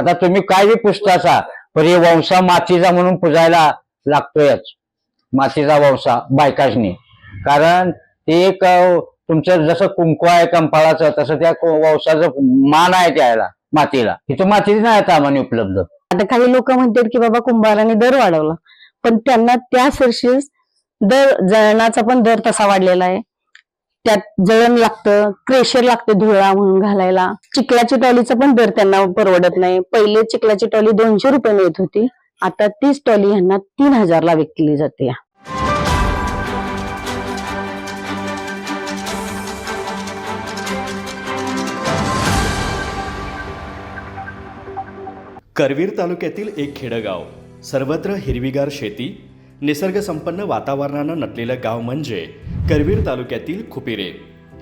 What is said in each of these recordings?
आता तुम्ही काय बी पुसतासा पण हे वंशा मातीचा म्हणून पुजायला लागतोयच. मातीचा वंशा बायकाशनी कारण ते एक तुमचं जसं कुंकू आहे कंपाळाचं तसं त्या वंशाचं मान आहे त्याला मातीला. इथं मातीची नाही आता आम्हाला उपलब्ध. आता काही लोक म्हणतात की बाबा कुंभाराने दर वाढवला. पण त्यांना त्या वर्षीच दर जळणाचा पण दर तसा वाढलेला आहे. त्यात जळण लागतं क्रेशर लागतं धुळा म्हणून घालायला. चिखलाची टॉलीचा पण दर त्यांना परवडत नाही. पहिले चिखलाची टॉली दोनशे रुपये मिळत होती. आता तीच टॉली ह्यांना तीन हजारला विकली जाते. करवीर तालुक्यातील एक खेडगाव सर्वत्र हिरवीगार शेती निसर्गसंपन्न वातावरणानं नटलेलं गाव म्हणजे करवीर तालुक्यातील खुपिरे.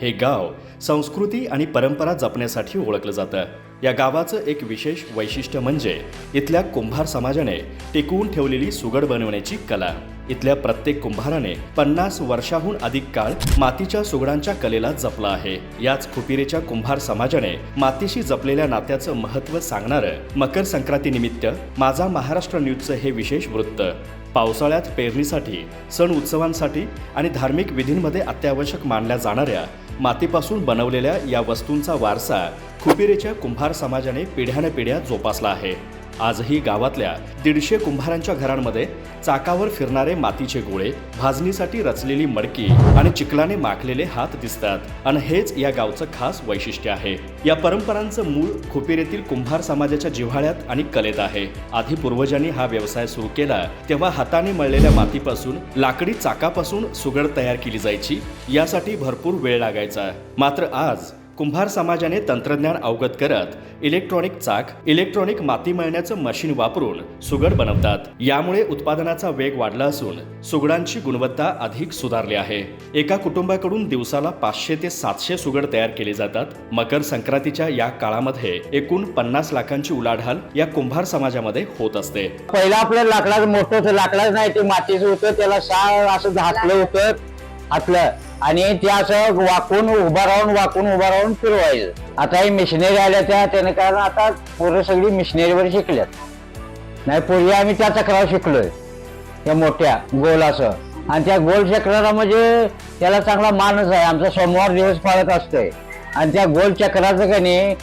हे गाव संस्कृती आणि परंपरा जपण्यासाठी ओळखलं जातं. या गावाचं एक विशेष वैशिष्ट्य म्हणजे इथल्या कुंभार समाजाने टिकवून ठेवलेली सुगड बनवण्याची कला. इथल्या प्रत्येक कुंभाराने पन्नास वर्षाहून अधिक काळ मातीच्या सुगडांच्या कलेला जपला आहे. याच खुपिरेच्या कुंभार समाजाने मातीशी जपलेल्या नात्याचं महत्त्व सांगणारं मकर संक्रांतीनिमित्त माझा महाराष्ट्र न्यूजचं हे विशेष वृत्त. पावसाळ्यात पेरणीसाठी सण उत्सवांसाठी आणि धार्मिक विधींमध्ये अत्यावश्यक मानल्या जाणाऱ्या मातीपासून बनवलेल्या या वस्तूंचा वारसा खुपिरेच्या कुंभार समाजाने पिढ्यानपिढ्या जोपासला आहे. आजही गावातल्या दीडशे कुंभारांच्या घरांमध्ये चाकावर फिरणारे मातीचे गोळे भाजणीसाठी रचलेली मडकी आणि चिखलाने माखलेले हात दिसतात. आणि हेच या गावचं खास वैशिष्ट्य आहे. या परंपरांचं मूळ खुपिरेतील कुंभार समाजाच्या जिव्हाळ्यात आणि कलेत आहे. आधी पूर्वजांनी हा व्यवसाय सुरू केला तेव्हा हाताने मळलेल्या मातीपासून लाकडी चाकापासून सुगड तयार केली जायची. यासाठी भरपूर वेळ लागायचा. मात्र आज कुंभार समाजाने तंत्रज्ञान अवगत करत इलेक्ट्रॉनिक चाक इलेक्ट्रॉनिक माती मळण्याचं मशीन वापरून सुगड बनवतात. यामुळे उत्पादनाचा वेग वाढला असून सुगडांची गुणवत्ता अधिक सुधारली आहे. एका कुटुंबाकडून दिवसाला पाचशे ते सातशे सुगड तयार केले जातात. मकर संक्रांतीच्या या काळामध्ये एकूण पन्नास लाखांची उलाढाल या कुंभार समाजामध्ये होत असते. पहिलं आपलं लाकडाचं मोठं होतं. लाकडाच नाही ते मातीचं होतं. त्याला शाळ असं झाकलं होतं. हातलं आणि ते असं वाकून उभा राहून वाकून उभा राहून फिरवायचं. आता ही मिशनरी आल्या त्या त्याने कारण आता पोरं सगळी मिशनरीवर शिकल्यात. नाही पूर्वी आम्ही त्या चक्रावर शिकलोय. त्या मोठ्या गोल असं. आणि त्या गोल चक्राला म्हणजे त्याला चांगला मानच आहे. आमचा सोमवार दिवस पाळत असतोय. आणि त्या गोल चक्राचं का नाही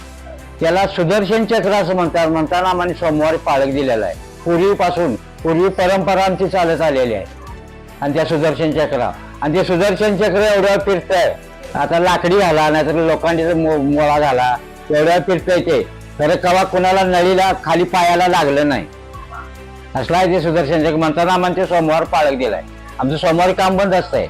त्याला सुदर्शन चक्र असं म्हणतात. म्हणताना आम्हाला सोमवारी पाळक दिलेला आहे. पूर्वीपासून पूर्वी परंपरा आमची चालत आलेली आहे. आणि त्या सुदर्शन चक्रा आणि ते सुदर्शन चक्र एवढं फिरतंय. आता लाकडी झाला नाहीतर लोखंडीचा मो- मोळा झाला एवढ्या फिरतंय ते. खरं कवा कुणाला नळीला खाली पायाला लागलं नाही. असला आहे ते सुदर्शन चक्र. म्हणताना आम्हाला सोमवार पाळक दिलाय आमचं सोमवारी काम बंद असतंय.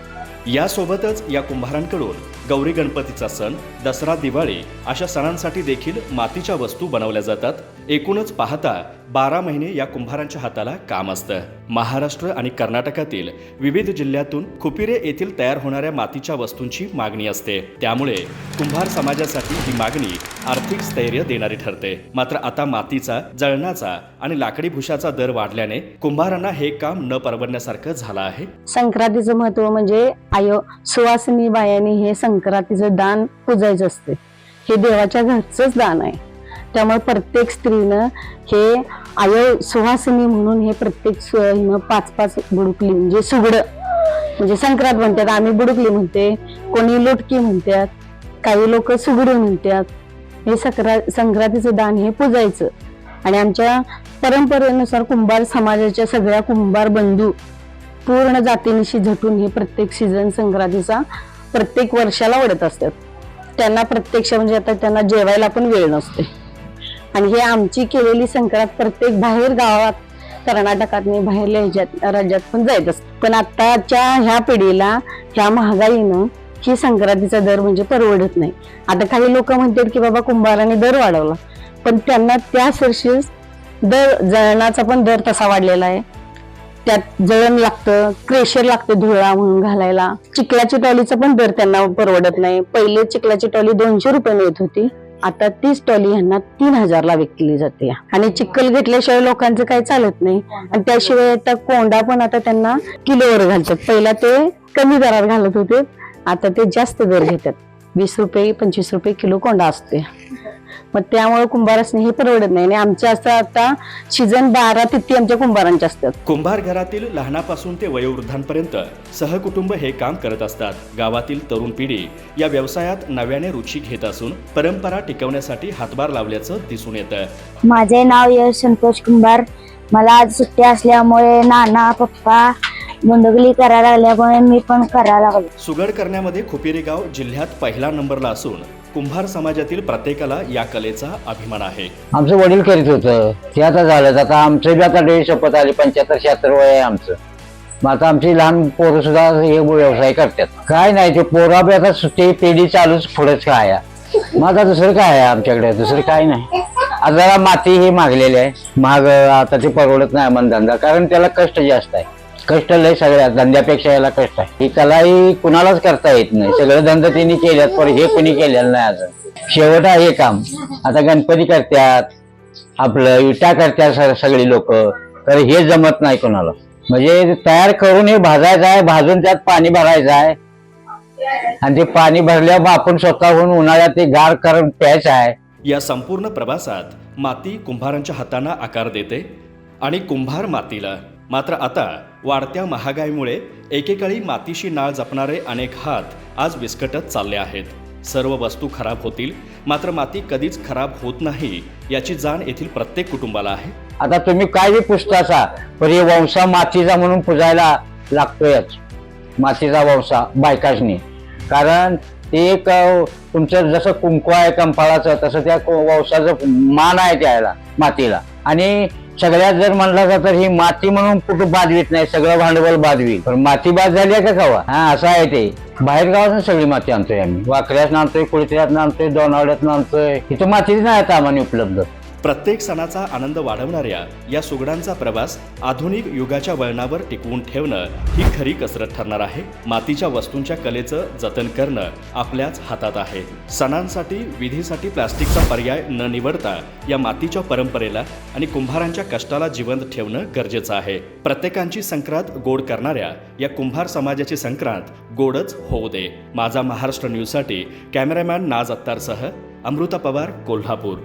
यासोबतच या कुंभारांकडून गौरी गणपतीचा सण दसरा दिवाळी अशा सणांसाठी देखील मातीच्या वस्तू बनवल्या जातात. एकूणच पाहता बारा महिने या कुंभारांच्या हाताला काम असतं. महाराष्ट्र आणि कर्नाटकातील विविध जिल्ह्यातून खुपिरे येथील तयार होणाऱ्या मातीच्या वस्तूंची मागणी असते. त्यामुळे कुंभार समाजासाठी ही मागणी आर्थिक स्थैर्य देणारी ठरते. मात्र आता मातीचा जळणाचा आणि लाकडी भुशाचा दर वाढल्याने कुंभारांना हे काम न परवडण्यासारखं झालं आहे. संक्रांतीचं महत्त्व म्हणजे आय सुवासिनी बायानी हे संक्रांतीचं दान पूजायचं असते. हे देवाच्या घरचंच दान आहे. त्यामुळे प्रत्येक स्त्रीनं हे आय सुहासिनी म्हणून हे प्रत्येक हिनं पाच पाच बुडुकली म्हणजे सुगडं. म्हणजे संक्रांत म्हणतात आम्ही बुडुकली म्हणते कोणी लोटकी म्हणतात काही लोक सुगडी म्हणतात. हे सक्रा संक्रांतीचं दान हे पूजायचं. आणि आमच्या परंपरेनुसार कुंभार समाजाच्या सगळ्या कुंभार बंधू पूर्ण जातीनिशी झटून हे प्रत्येक सीझन संक्रांतीचा प्रत्येक वर्षाला ओढत असतात. त्यांना प्रत्यक्ष म्हणजे आता त्यांना जेवायला पण वेळ नसते. आणि हे आमची केलेली संक्रांत प्रत्येक बाहेर गावात कर्नाटकात बाहेरल्या ह्याच्यात राज्यात पण जायत असते. पण आताच्या ह्या पिढीला ह्या महागाईनं ही संक्रांतीचा दर म्हणजे परवडत नाही. आता काही लोक म्हणतात की बाबा कुंभाराने दर वाढवला. पण त्यांना त्या वर्षी दर जळणाचा पण दर तसा वाढलेला आहे. त्यात जळण लागतं क्रेशर लागतं धुळा म्हणून घालायला. चिखलाची टॉलीचा पण दर त्यांना परवडत नाही. पहिले चिखलाची टॉली दोनशे रुपये मिळत होती. आता तीच टॉली ह्यांना तीन हजारला विकली जाते. आणि चिखल घेतल्याशिवाय लोकांचं काही चालत नाही. आणि त्याशिवाय आता कोंडा पण आता त्यांना किलोवर घालतात. पहिला ते कमी दरात घालत होते. आता ते जास्त दर घेतात. वीस रुपये पंचवीस रुपये किलो कोंडा असते मग त्यामुळे कुंभारासने हे परवडत नाही. आणि आमच्या असं आता सीझन बारा तिथी आमच्या कुंभारांच्या असतात. कुंभार घरातील लहानापासून ते वयोवृद्धांपर्यंत सहकुटुंब हे काम करत असतात. गावातील तरुण पिढी या व्यवसायात नव्याने रुची घेत असून परंपरा टिकवण्यासाठी हातभार लावल्याचं दिसून येतं माझे नाव यश संतोष कुंभार. मला आज सुट्टी असल्यामुळे नाना पप्पा गुंडगुली करायला लागल्यामुळे मी पण करायला लागलो. सुगड करण्यामध्ये खुपिरी गाव जिल्ह्यात पहिला नंबरला असून कुंभार समाजातील प्रत्येकाला या कलेचा अभिमान आहे. आमचं वडील करीत होतं. ते आता झालं. आता आमचं बी आता डोळी शपथ आली. पंच्याहत्तर शहात्तर वय आहे आमचं. मग आता आमची लहान पोरं सुद्धा हे व्यवसाय करतात. काय नाही ते पोरा बी आता ते पिढी चालूच पुढेच काय आहे. मग आता दुसरं काय आहे आमच्याकडे? दुसरं काय नाही. आता जरा माती ही मागलेली आहे. महाग आता ते परवडत नाही मन धंदा कारण त्याला कष्ट जास्त आहे. कष्ट लय सगळ्यात धंद्यापेक्षा याला कष्ट आहे. ही कलाही कुणालाच करता येत नाही. सगळे धंदा त्यांनी केल्यात पण हे कुणी केलेलं नाही अजून. शेवट आहे हे काम. आता गणपती करतात आपलं विटा करतात सगळी लोक. तर हे जमत नाही कोणाला. म्हणजे तयार करून हे भाजायचं आहे भाजून त्यात पाणी भरायचं आहे. आणि ते पाणी भरल्यावर आपण स्वतःहून उन्हाळ्यात ते गार करून प्यायचं आहे. या संपूर्ण प्रवासात माती कुंभारांच्या हातांना आकार देते आणि कुंभार मातीला. मात्र आता वाढत्या महागाईमुळे एकेकाळी मातीशी नाळ जपणारे अनेक हात आज विस्कटत चालले आहेत. सर्व वस्तू खराब होतील मात्र माती कधीच खराब होत नाही याची जाण येथील प्रत्येक कुटुंबाला आहे. आता तुम्ही काय बी पुसतासा पण हे वंशा मातीचा म्हणून पुजायला लागतोयच. मातीचा वंशा बायकाशनी कारण ते एक तुमचं जसं कुंकू आहे कंपाळाचं तसं त्या को- वंशाचं मान आहे त्याला मातीला. आणि सगळ्यात जर म्हणला तर ही माती म्हणून कुठं बाद येत नाही सगळं भांडवल बादवी पण माती बाद झाली आहे का कवा? हा असं आहे ते. बाहेर गावातून सगळी माती आणतोय आम्ही. वाकड्यात आणतोय कुळत्यात आणतोय दोनावड्यात आणतोय. इथं मातीच नाही आता आम्हाला उपलब्ध. प्रत्येक सणाचा आनंद वाढवणाऱ्या या सुगडांचा प्रवास आधुनिक युगाच्या वळणावर टिकवून ठेवणं ही खरी कसरत ठरणार आहे. मातीच्या वस्तूंच्या कलेचं जतन करणं आपल्याच हातात आहे. सणांसाठी विधीसाठी प्लास्टिकचा पर्याय न निवडता या मातीच्या परंपरेला आणि कुंभारांच्या कष्टाला जिवंत ठेवणं गरजेचं आहे. प्रत्येकांची संक्रांत गोड करणाऱ्या या कुंभार समाजाची संक्रांत गोडच होऊ दे. माझा महाराष्ट्र न्यूजसाठी कॅमेरामॅन नाज अत्तारसह अमृता पवार कोल्हापूर.